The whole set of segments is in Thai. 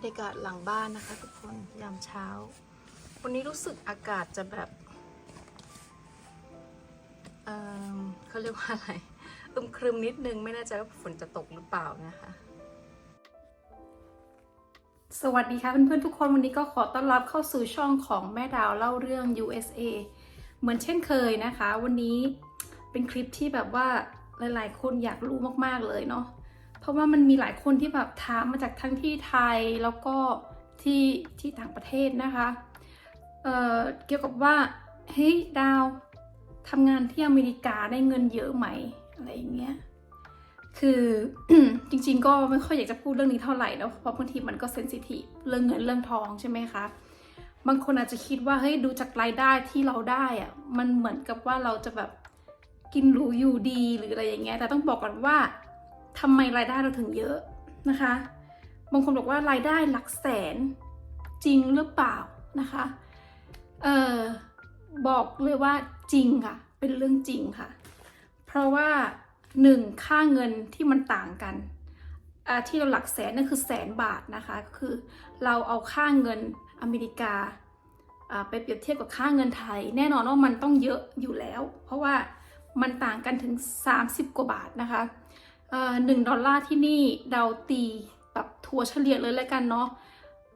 รรยากาศหลังบ้านนะคะทุกคนยามเช้า วันนี้รู้สึกอากาศจะแบบเเขาเรียกว่าอะไรอึมครึมนิดนึงไม่แน่ใจว่าฝนจะตกหรือเปล่านะคะ สวัสดีค่ะเพื่อนๆทุกคนวันนี้ก็ขอต้อนรับเข้าสู่ช่องของแม่ดาวเล่าเรื่อง USA เหมือนเช่นเคยนะคะ วันนี้เป็นคลิปที่แบบว่าหลายๆ คนอยากรู้มากๆเลยเนาะ ราะว่ามันมีหลายคนที่แบบถามมาจากทั้งที่ไทยแล้วก็ที่ที่ต่างประเทศนะคะเอ่อเกี่ยวกับว่าเฮ้ยดาวทำงานที่อเมริกาได้เงินเยอะไหมอะไรอย่างเงี้ยคือจริงๆก็ไม่ค่อยอยากจะพูดเรื่องนี้เท่าไหร่นะเพราะบางทีมันก็เซนซิทีฟเรื่องเงินเรื่องทองใช่ไหมคะบางคนอาจจะคิดว่าเฮ้ยดูจากรายได้ที่เราได้อะมันเหมือนกับว่าเราจะแบบกินหรูอยู่ดีหรืออะไรอย่างเงี้ยแต่ต้องบอกก่อนว่า ทำไมรายได้เราถึงเยอะนะคะ บางคนบอกว่ารายได้หลักแสนจริงหรือเปล่านะคะเออบอกเลยว่าจริงค่ะ เป็นเรื่องจริงค่ะ เพราะว่าหนึ่งค่าเงินที่มันต่างกันที่เราหลักแสนนั่นคือแสนบาทนะคะก็คือเราเอาค่าเงินอเมริกาอ่าไปเปรียบเทียบกับค่าเงินไทย แน่นอนว่ามันต้องเยอะอยู่แล้ว เพราะว่ามันต่างกันถึง 30 กว่าบาทนะคะ หนึ่งดอลลาร์ที่นี่เราตีแบบทัวร์เฉลี่ยเลยแล้วกันเนาะ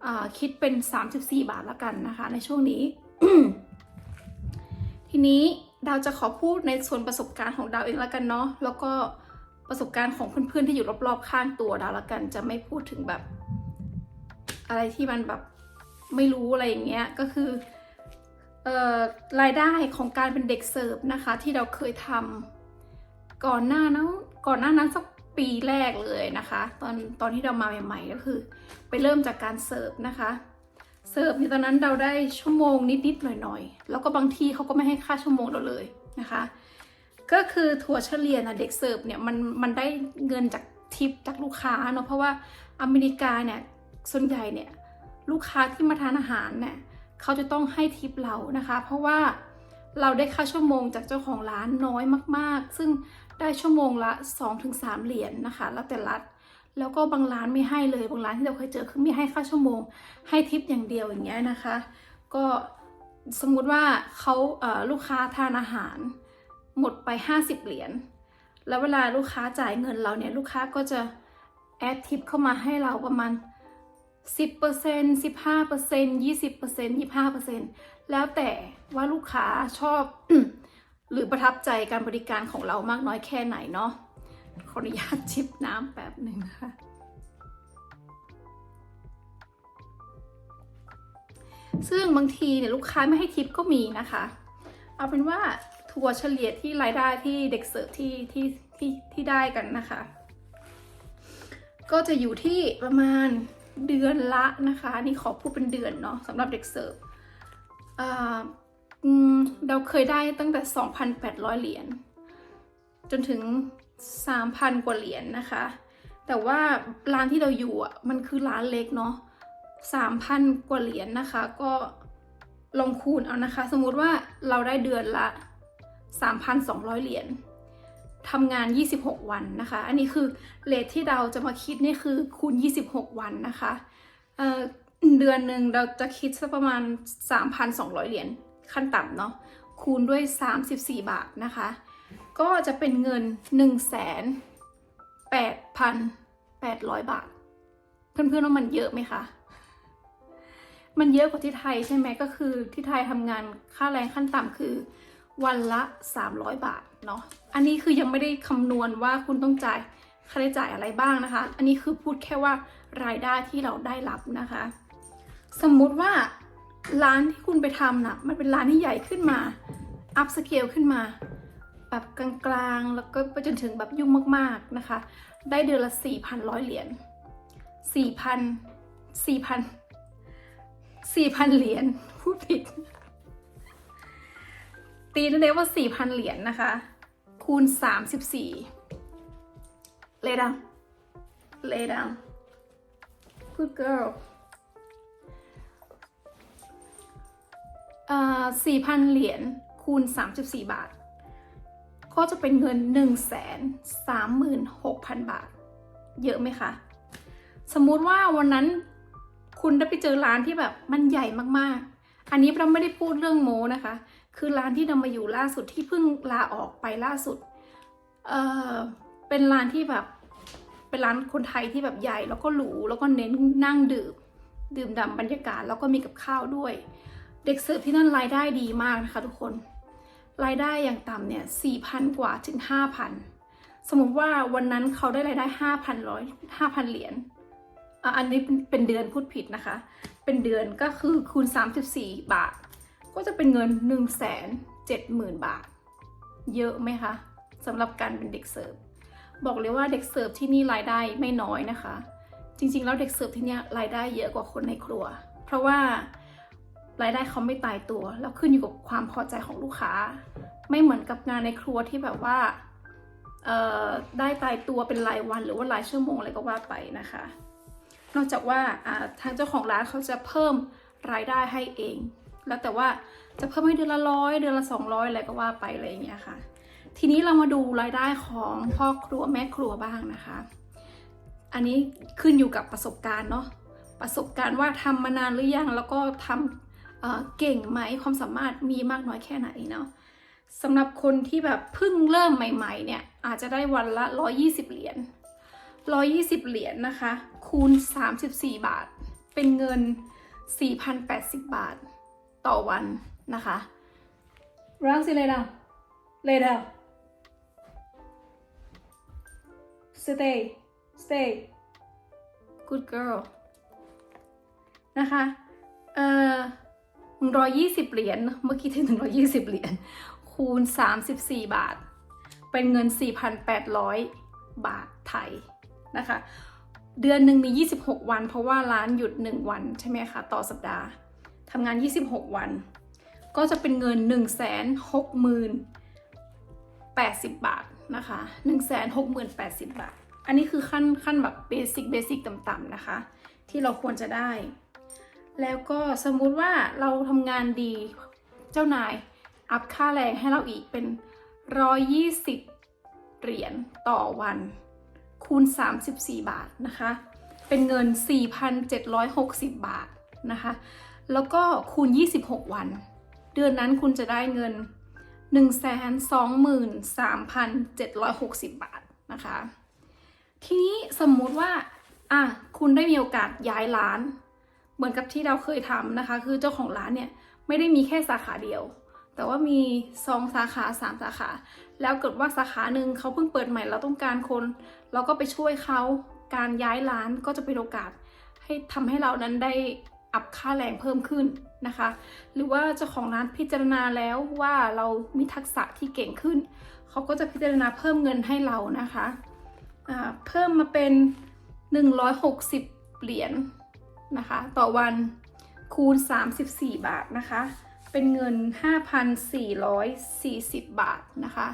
อ่าคิดเป็น 34 บาทแล้วกันนะคะ ในช่วงนี้ ทีนี้ดาวจะขอพูดในส่วนประสบการณ์ของดาวเองแล้วกันเนาะแล้วก็ประสบการณ์ของเพื่อนๆที่อยู่รอบๆข้างตัวดาวแล้วกัน จะไม่พูดถึงแบบ อะไรที่มันแบบไม่รู้อะไรอย่างเงี้ยก็คืออรายได้ของการเป็นเด็กเสิร์ฟนะคะ ที่เราเคยทำก่อนหน้านั้น ก่อนหน้านั้นสักปีแรกเลยนะคะ ตอนตอนที่เรามาใหม่ๆก็คือ ไปเริ่มจากการเสิร์ฟนะคะเสิร์ฟในตอนนั้นเราได้ชั่วโมงนิดๆหน่อยๆ แล้วก็บางที่เขาก็ไม่ให้ค่าชั่วโมงเราเลยนะคะ ก็คือถั่วเฉลี่ยนะเด็กเสิร์ฟเนี่ยมันมันได้เงินจากทิปจากลูกค้าเนาะเพราะว่าอเมริกาเนี่ยส่วนใหญ่เนี่ยลูกค้าที่มาทานอาหารเนี่ยเขาจะต้องให้ทิปเรานะคะ เพราะว่าเราได้ค่าชั่วโมงจากเจ้าของร้านน้อยมากๆ ซึ่ง ได้ชั่วโมงละ 2-3 เหรียญนนะคะ แล้วแต่รัฐ แล้วก็บางร้านไม่ให้เลย บางร้านที่เราเคยเจอคือไม่ให้ค่าชั่วโมง ให้ทิปอย่างเดียวอย่างเงี้ยนะคะ ก็สมมุติว่าเขาเลูกค้าทานอาหารหมดไป 50 เหรียญ แล้วเวลาลูกค้าจ่ายเงินเราเนี่ยลูกค้าก็จะแอดทิปเข้ามาให้เราประมาณ 10% 15% 20% 25%แล้วแต่ว่าลูกค้าชอบ หรือประทับใจการบริการของเรามากน้อยแค่ไหนเนาะขออนุญาตจิบน้ำแป๊บหนึ่งนะคะซึ่งบางทีเนี่ยลูกค้าไม่ให้ทิปก็มีนะคะ เอาเป็นว่าทัวร์เฉลี่ยที่รายได้ที่เด็กเสิร์ฟที่ที่ที่ที่ได้กันนะคะ ก็จะอยู่ที่ประมาณเดือนละนะคะ นี่ขอพูดเป็นเดือนเนาะสำหรับเด็กเสิร์ฟอ่า เราเคยได้ตั้งแต่ 2,800 เหรียญจนถึง 3,000 กว่าเหรียญนะคะ แต่ว่าร้านที่เราอยู่อะมันคือร้านเล็กเนาะ3,000 กว่าเหรียญนะคะ ก็ลองคูณเอานะคะ สมมุติว่าเราได้เดือนละ 3,200 เหรียญทำงาน 26 วันนะคะ อันนี้คือเลทที่เราจะมาคิดนี่คือคูณ 26 วันนะคะเเดือนหนึ่งเราจะคิดสักประมาณ 3,200 เหรียญ ขั้นต่ำเนาะคูณด้วย 34 บาทนะคะ ก็จะเป็นเงิน 1 8 8 0 0 บาท เพื่อนๆว่ามันเยอะไหมคะ มันเยอะกว่าที่ไทยใช่ไหมก็คือที่ไทยทำงานค่าแรงขั้นต่ำคือวันละ 300 บาทเนาะ อันนี้คือยังไม่ได้คำนวณว่าคุณต้องจ่ายค่าใช้จ่ายอะไรบ้างนะคะ อันนี้คือพูดแค่ว่ารายได้ที่เราได้รับนะคะ สมมุติว่า ร้านที่คุณไปทำนะ่ะ มันเป็นร้านที่ใหญ่ขึ้นมา อัพสเกลขึ้นมา แบบกลางๆ แล้วก็ไปจนถึงแบบยุ่งมากๆนะคะ ได้เดือนละ 4,100 เหรียญ4,000 4,000 4,000 เหรียญพูดผิด ตีนั่นเองว่า 4,000 เหรียญนะคะ คูณ 34 lay down lay down good girl อ่า4,000เหรียญคูณ 34 บาท ก็จะเป็นเงิน 136,000 บาท เยอะไหมคะ สมมุติว่าวันนั้นคุณได้ไปเจอร้านที่แบบมันใหญ่มากๆ อันนี้เราไม่ได้พูดเรื่องโมนะคะ คือร้านที่เรามาอยู่ล่าสุดที่เพิ่งลาออกไปล่าสุด เออเป็นร้านที่แบบเป็นร้านคนไทยที่แบบใหญ่แล้วก็หรูแล้วก็เน้นนั่งดื่ม ดื่มด่ำบรรยากาศแล้วก็มีกับข้าวด้วย เด็กเสิร์ฟที่นั่นรายได้ดีมากนะคะทุกคน รายได้อย่างต่ำเนี่ย4,000กว่าถึง5,000สมมติว่าวันนั้นเขาได้รายได้5,000ร้อย5,000เหรียญอันนี้เป็นเดือนพูดผิดนะคะ เป็นเดือนก็คือคูณ 34 บาท ก็จะเป็นเงิน 1 7 0 0 0 0 บาท เยอะไหมคะสำหรับการเป็นเด็กเสิร์ฟ บอกเลยว่าเด็กเสิร์ฟที่นี่รายได้ไม่น้อยนะคะ จริงๆ แล้วเด็กเสิร์ฟที่นี่รายได้เยอะกว่าคนในครัว เพราะว่า รายได้เขาไม่ตายตัว แล้วขึ้นอยู่กับความพอใจของลูกค้า ไม่เหมือนกับงานในครัวที่แบบว่าได้ตายตัวเป็นรายวันหรือว่ารายชั่วโมงอะไรก็ว่าไปนะคะ นอกจากว่าอ่าทางเจ้าของร้านเขาจะเพิ่มรายได้ให้เอง แล้วแต่ว่าจะเพิ่มให้เดือนละร้อยเดือนละสองร้อยอะไรก็ว่าไปอะไรอย่างเงี้ยค่ะ ทีนี้เรามาดูรายได้ของพ่อครัวแม่ครัวบ้างนะคะ อันนี้ขึ้นอยู่กับประสบการณ์เนาะประสบการณ์ว่าทำมานานหรือยังแล้วก็ทำ เก่งไหมความสามารถมีมากน้อยแค่ไหนเนาะสำหรับคนที่แบบเพิ่งเริ่มใหม่ ๆ เนี่ย อาจจะได้วันละ 120 เหรียญ120 เหรียญนะคะ คูณ 34 บาท เป็นเงิน 4,080 บาท ต่อวันนะคะร่างสิเลยดาว lay down stay stay good girl นะคะ เอ่อ ร้อยยี่สิบเหรียญ เมื่อกี้ถึงหนึ่งร้อยี่สิบเหรียญ คูณสามสิบสี่บาท เป็นเงินสี่พันแปดร้อยบาทไทยนะคะ เดือนหนึ่งมี 26 วัน เพราะว่าร้านหยุด 1 วันใช่ไหมคะ ต่อสัปดาห์ ทำงาน 26 วัน ก็จะเป็นเงิน 1 6 0 0 0 80 บาทนะคะ 1 6 0 0 0 80 บาท อันนี้คือขั้นขั้นแบบเบสิกเบสิกต่ำๆนะคะ ที่เราควรจะได้ แล้วก็สมมุติว่าเราทำงานดี เจ้านายอัพค่าแรงให้เราอีกเป็น 120 เหรียญต่อวัน คูณ 34 บาทนะคะ เป็นเงิน 4,760 บาทนะคะ แล้วก็คูณ 26 วัน เดือนนั้นคุณจะได้เงิน 123,760 บาทนะคะ ทีนี้สมมุติว่าอะคุณได้มีโอกาสย้ายร้าน เหมือนกับที่เราเคยทำนะคะ คือเจ้าของร้านเนี่ยไม่ได้มีแค่สาขาเดียว แต่ว่ามีสองสาขาสามสาขา แล้วเกิดว่าสาขาหนึ่งเขาเพิ่งเปิดใหม่เราต้องการคน เราก็ไปช่วยเขาการย้ายร้านก็จะเป็นโอกาส ให้ทำให้เรานั้นได้อัพค่าแรงเพิ่มขึ้นนะคะ หรือว่าเจ้าของร้านพิจารณาแล้วว่าเรามีทักษะที่เก่งขึ้น เขาก็จะพิจารณาเพิ่มเงินให้เรานะคะ เพิ่มมาเป็น 160 เหรียญ นะคะ ต่อวันคูณ 34 บาทนะคะ เป็นเงิน 5,440 บาทนะคะ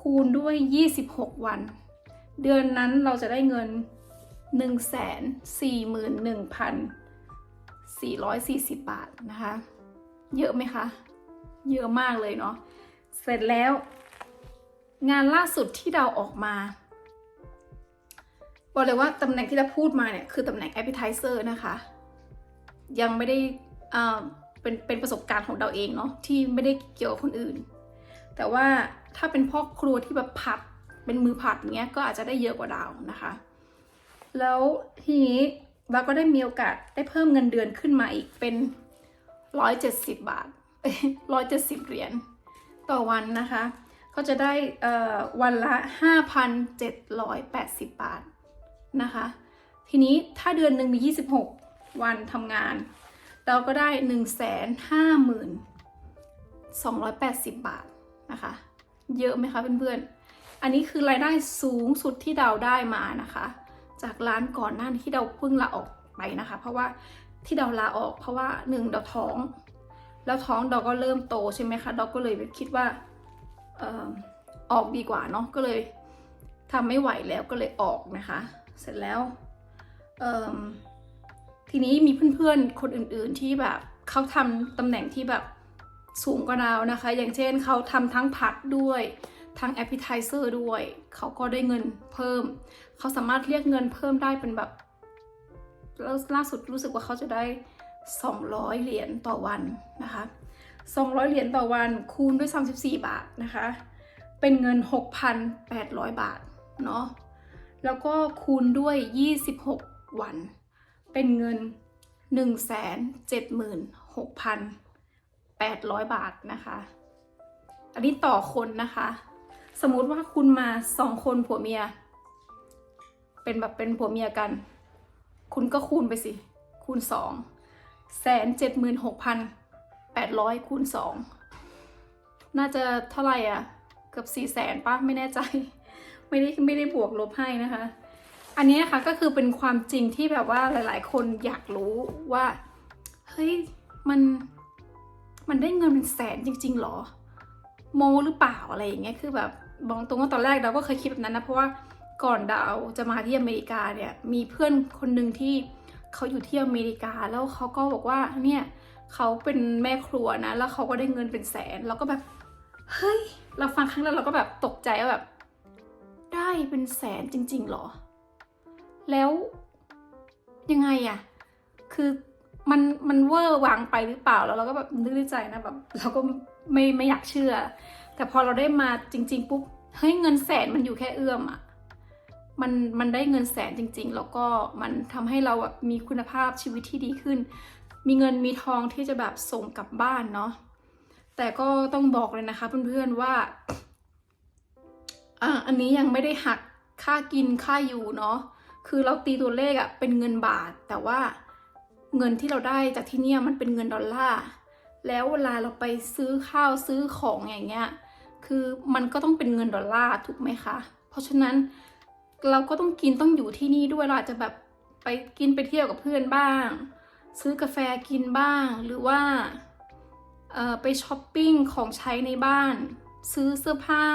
คูณด้วย 26 วัน เดือนนั้นเราจะได้เงิน 141,440 บาทนะคะ เยอะไหมคะ เยอะมากเลยเนาะ เสร็จแล้ว งานล่าสุดที่เราออกมาบอกเลยว่าตำแหน่งที่เราพูดมาเนี่ย คือตำแหน่ง appetizer นะคะ ยังไม่ได้อ่าเป็นเป็นประสบการณ์ของเราเองเนาะที่ไม่ได้เกี่ยวกับคนอื่น แต่ว่าถ้าเป็นพ่อครัวที่แบบผัดเป็นมือผัดเงี้ยก็อาจจะได้เยอะกว่าเรานะคะ แล้วทีนี้เราก็ได้มีโอกาสได้เพิ่มเงินเดือนขึ้นมาอีกเป็น 170 บาทร้อยเจ็ดสิบเหรียญต่อวันนะคะ ก็จะได้วันละ 5,780 บาทนะคะ ทีนี้ถ้าเดือนหนึ่งมี 26 วันทำงาน เราก็ได้ 1 5 280 บาทนะคะ เยอะไหมคะเพื่อนๆ อันนี้คือรายได้สูงสุดที่เราได้มานะคะ จากร้านก่อนหน้าที่เราเพิ่งลาออกไปนะคะ เพราะว่าที่เราลาออกเพราะว่าหนึ่งเราท้อง แล้วท้องเราก็เริ่มโตใช่ไหมคะเราก็เลยคิดว่าออออกดีกว่าเนาะก็เลยทำไม่ไหวแล้วก็เลยออกนะคะ เสร็จแล้วอ ทีนี้มีเพื่อนๆ คนอื่นๆที่แบบเขาทำตำแหน่งที่แบบสูงกว่าเรานะคะ อย่างเช่นเขาทำทั้งผัดด้วยทั้ง appetizer ด้วย เขาก็ได้เงินเพิ่ม เขาสามารถเรียกเงินเพิ่มได้เป็นแบบแล้วล่าสุดรู้สึกว่าเขาจะได้ 200 เหรียญต่อวันนะคะ 200 เหรียญต่อวันคูณด้วย 34 บาทนะคะ เป็นเงิน 6,800 บาทเนาะ แล้วก็คูณด้วย 26 วัน เป็นเงิน 176,800 บาทนะคะ อันนี้ต่อคนนะคะ สมมุติว่าคุณมาสองคนผัวเมีย เป็นแบบเป็นผัวเมียกัน คุณก็คูณไปสิ คูณสองแสนเจ็ดหมื่นหกพันแปดร้อยคูณสองน่าจะเท่าไหร่อะ เกือบสี่แสนปะไม่แน่ใจ ไม่ได้ไม่ได้บวกลบให้นะคะ อันนี้นะคะก็คือเป็นความจริงที่แบบว่าหลาย ๆ คนอยากรู้ว่า เฮ้ยมันมันได้เงินเป็นแสนจริง ๆ หรอ โมหรือเปล่าอะไรอย่างเงี้ยคือแบบบอกตรงว่าตอนแรกเราก็เคยคิดแบบนั้นนะเพราะว่าก่อนดาวจะมาที่อเมริกาเนี่ยมีเพื่อนคนหนึ่งที่เขาอยู่ที่อเมริกาแล้วเขาก็บอกว่าเนี่ยเขาเป็นแม่ครัวนะ แล้วเขาก็ได้เงินเป็นแสน แล้วก็แบบเฮ้ย เราฟังครั้งแรกเราก็แบบตกใจว่าแบบ ได้เป็นแสนจริง ๆ หรอ แล้วยังไงอะคือมันมันเวอร์วางไปหรือเปล่าแล้วเราก็แบบนึกในใจนะแบบเราก็ไม่ไม่อยากเชื่อ แต่พอเราได้มาจริง ๆ ปุ๊บเฮ้ยเงินแสนมันอยู่แค่เอื้อมอะมันมันได้เงินแสนจริง ๆ แล้วก็มันทำให้เราแบบมีคุณภาพชีวิตที่ดีขึ้น มีเงินมีทองที่จะแบบส่งกลับบ้านเนาะแต่ก็ต้องบอกเลยนะคะเพื่อนๆว่าอะอันนี้ยังไม่ได้หักค่ากินค่าอยู่เนาะ คือเราตีตัวเลขอะเป็นเงินบาท แต่ว่าเงินที่เราได้จากที่เนี่ยมันเป็นเงินดอลลาร์แล้วเวลาเราไปซื้อข้าวซื้อของอย่างเงี้ยคือมันก็ต้องเป็นเงินดอลลาร์ถูกไหมคะ เพราะฉะนั้นเราก็ต้องกินต้องอยู่ที่นี่ด้วยเราอาจจะแบบไปกินไปเที่ยวกับเพื่อนบ้าง ซื้อกาแฟกินบ้างหรือว่าเออไปช้อปปิ้งของใช้ในบ้าน ซื้อเสื้อผ้า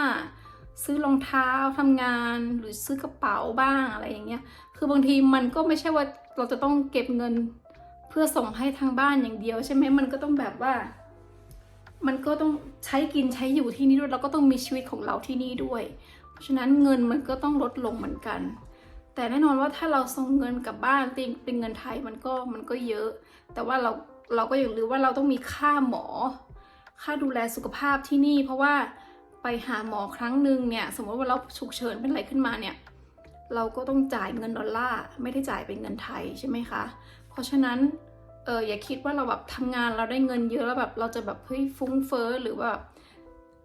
ซื้อรองเท้าทำงานหรือซื้อกระเป๋าบ้างอะไรอย่างเงี้ย คือบางทีมันก็ไม่ใช่ว่าเราจะต้องเก็บเงินเพื่อส่งให้ทางบ้านอย่างเดียว ใช่ไหมมันก็ต้องแบบว่า มันก็ต้องใช้กินใช้อยู่ที่นี่ด้วยเราก็ต้องมีชีวิตของเราที่นี่ด้วย เพราะฉะนั้นเงินมันก็ต้องลดลงเหมือนกัน แต่แน่นอนว่าถ้าเราส่งเงินกลับบ้านเป็นเป็นเงินไทยมันก็มันก็เยอะ แต่ว่าเราเราก็อย่าลืมว่าเราต้องมีค่าหมอ ค่าดูแลสุขภาพที่นี่ เพราะว่า ไปหาหมอครั้งหนึ่งเนี่ยสมมติว่าเราฉุกเฉินเป็นอะไรขึ้นมาเนี่ยเราก็ต้องจ่ายเงินดอลลาร์ไม่ได้จ่ายเป็นเงินไทยใช่ไหมคะ เพราะฉะนั้นเอออย่าคิดว่าเราแบบทำงานเราได้เงินเยอะแล้วแบบเราจะแบบเฮ้ยฟุ้งเฟ้อหรือว่า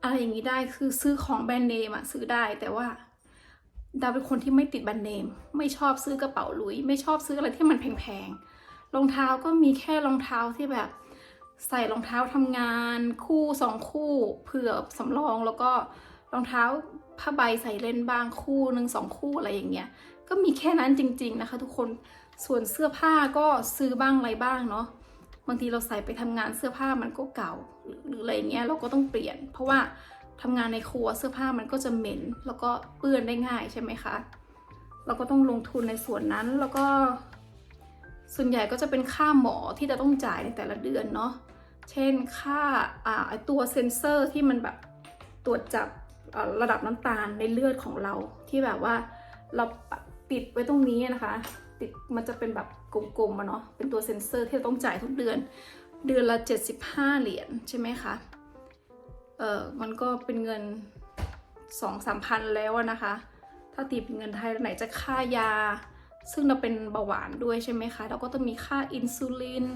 อะไรอย่างนี้ได้คือซื้อของแบรนด์เนมอะซื้อได้แต่ว่าดาวเป็นคนที่ไม่ติดแบรนด์เนม ไม่ชอบซื้อกระเป๋าลุย ไม่ชอบซื้ออะไรที่มันแพงๆรองเท้าก็มีแค่รองเท้าที่แบบ ใส่รองเท้าทำงานคู่สองคู่เผื่อสำรองแล้วก็รองเท้าผ้าใบใส่เล่นบ้างคู่หนึ่งสองคู่อะไรอย่างเงี้ยก็มีแค่นั้นจริง ๆนะคะ ทุกคนส่วนเสื้อผ้าก็ซื้อบ้างอะไรบ้างเนาะบางทีเราใส่ไปทำงานเสื้อผ้ามันก็เก่าหรือออะไรเงี้ยเราก็ต้องเปลี่ยน เพราะว่าทำงานในครัวเสื้อผ้ามันก็จะเหม็น แล้วก็เปื้อนได้ง่ายใช่ไหมคะเราก็ต้องลงทุนในส่วนนั้นแล้วก็ ส่วนใหญ่ก็จะเป็นค่าหมอที่จะต้องจ่ายในแต่ละเดือนเนาะ เช่นค่าอ่าตัวเซ็นเซอร์ที่มันแบบตรวจจับระดับน้ำตาลในเลือดของเรา ที่แบบว่าเราติดไว้ตรงนี้นะคะ ติดมันจะเป็นแบบกลมๆอะเนาะเป็นตัวเซ็นเซอร์ที่เราต้องจ่ายทุกเดือน เดือนละ 75 เหรียญใช่ไหมคะเออมันก็เป็นเงินสองสามพันแล้วนะคะ ถ้าตีเป็นเงินไทยไหนจะค่ายา ซึ่งเราเป็นเบาหวานด้วยใช่ไหมคะ เราก็ต้องมีค่าอินซูลิน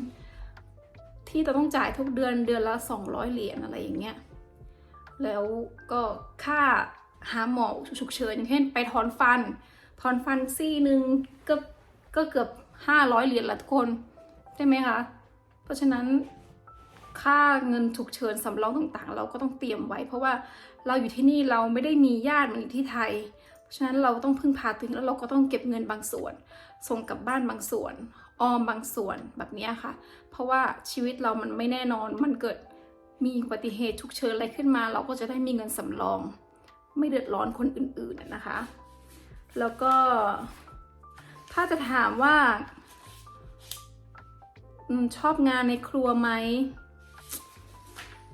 ที่เราต้องจ่ายทุกเดือนเดือนละ 200 เหรียญอะไรอย่างเงี้ย แล้วก็ค่าหาหมอฉุกเฉินอย่างเช่นไปถอนฟัน ถอนฟันซี่หนึ่งก็ก็เกือบ 500 เหรียญละทุกคน ใช่ไหมคะ เพราะฉะนั้นค่าเงินฉุกเฉินสำรองต่างๆ เราก็ต้องเตรียมไว้ เพราะว่าเราอยู่ที่นี่เราไม่ได้มีญาติมือนอยู่ที่ไทย เพราะฉะนั้นเราต้องพึ่งพาตัวเองแล้วเราก็ต้องเก็บเงินบางส่วน ส่งกลับบ้านบางส่วน ออมบางส่วนแบบนี้ค่ะ เพราะว่าชีวิตเรามันไม่แน่นอน มันเกิดมีอุบัติเหตุฉุกเฉินอะไรขึ้นมา เราก็จะได้มีเงินสำรอง ไม่เดือดร้อนคนอื่นๆนะคะ แล้วก็ ถ้าจะถามว่าชอบงานในครัวไหม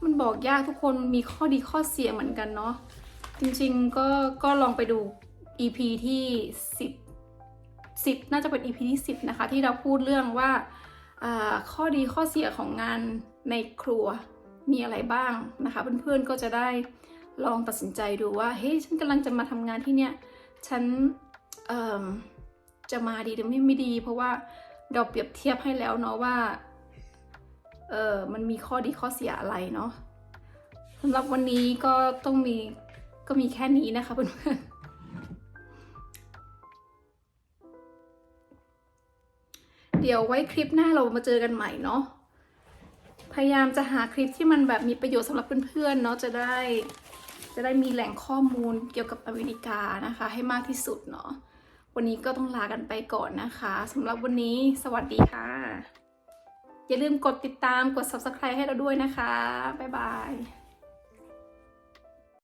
มันบอกยากทุกคนมีข้อดีข้อเสียเหมือนกันเนาะ จริงๆก็ก็ลองไปดู EP ที่ 10 10 น่าจะเป็น EP ที่ 10 นะคะ ที่เราพูดเรื่องว่าข้อดีข้อเสียของงานในครัวมีอะไรบ้างนะคะ เพื่อนๆก็จะได้ลองตัดสินใจดูว่าเฮ้ยฉันกำลังจะมาทำงานที่เนี่ยฉันจะมาดีหรือไม่ไม่ดี เพราะว่าเราเปรียบเทียบให้แล้วเนาะว่าเออมันมีข้อดีข้อเสียอะไรเนาะสำหรับวันนี้ก็ต้องมีก็มีแค่นี้นะคะเพื่อนๆ เดี๋ยวไว้คลิปหน้าเรามาเจอกันใหม่เนาะพยายามจะหาคลิปที่มันแบบมีประโยชน์สำหรับเพื่อนๆเนาะจะได้จะได้มีแหล่งข้อมูลเกี่ยวกับอเมริกานะคะ ให้มากที่สุดเนาะวันนี้ก็ต้องลากันไปก่อนนะคะสำหรับวันนี้สวัสดีค่ะ อย่าลืมกดติดตามกด subscribe ให้เราด้วยนะคะ บ๊ายบาย